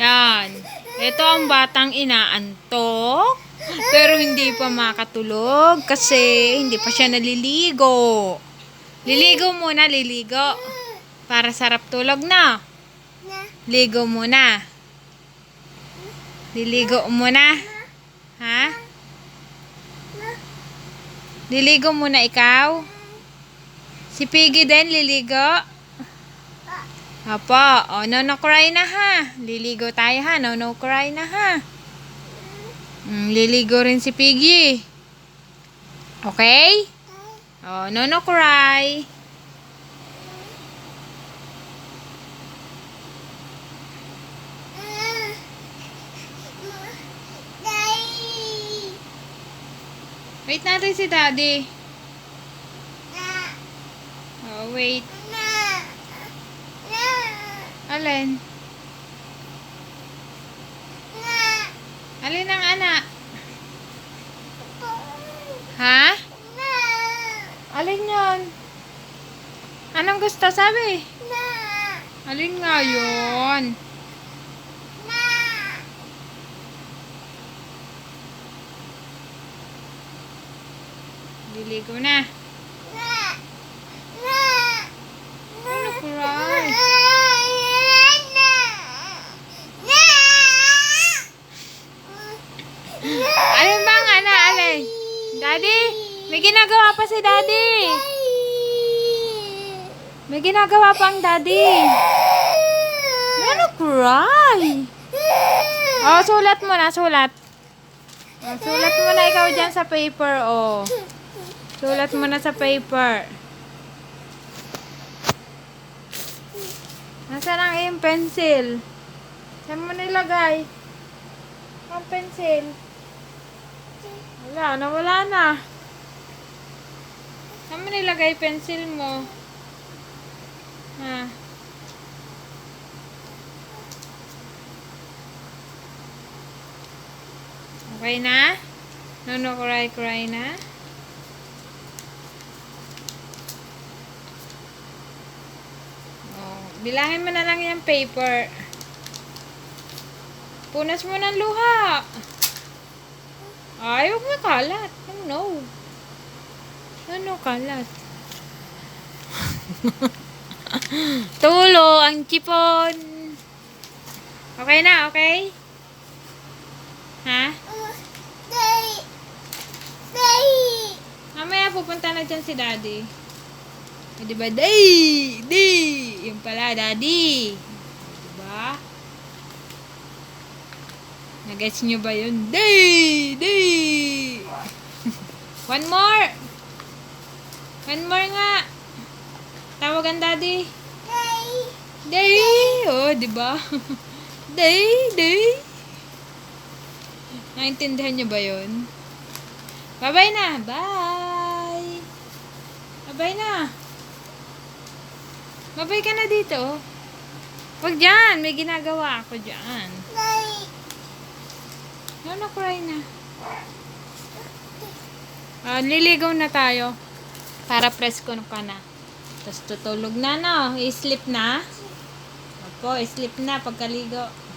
Yan. Ito ang batang inaantok. Pero hindi pa makatulog kasi hindi pa siya naliligo. Liligo muna, liligo. Para sarap tulog na. Ligo muna. Liligo muna. Ha? Liligo muna ikaw? Si Piggy din, liligo? Apo, oh, no, no cry na ha. Liligo tayo ha, no, no cry na ha. Mm, liligo rin si Piggy. Okay? Oh, no, no cry. Wait natin si Daddy. Oh, wait. Alin? Alin ang anak? Ha? Alin yon? Anong gusto sabi? Alin nga yun? Liligo na. Alin bang ana? Alin? Daddy? May ginagawa pa si Daddy. May ginagawa pa ang Daddy. Ano cry? Oh, sulat mo na, sulat. Oh, sulat mo na ikaw dyan sa paper, oh. Sulat mo na sa paper. Nasaan ang iyong pencil? Saan mo nilagay? Ang pencil. Wala, nawala na. Saan mo nilagay pencil mo? Ha? Okay na? No, no, cry, cry na? Oh, bilangin mo na lang yung paper. Punas mo ng luha. Ay, huwag mo kalat. Oh, no. Ano kalat? Tulo, ang chipon. Okay na, okay? Ha? Mamaya pupunta na dyan si daddy. Eh, di ba? Day! Day! Yung pala, daddy. Di ba? Nag-gets nyo ba yun? Day! Day! One more! One more nga! Tawagan daddy. Day! Oh, di ba? Day! Day! Naintindihan nyo ba yun? Bye-bye na! Bye! Bye-bye na! Bye-bye ka na dito. Huwag dyan! May ginagawa ako dyan. No, no, cry na. Ah, liligaw na tayo. Para presko ka na. Tapos tutulog na, no? I-sleep na. Opo, i-sleep na pagkaligo.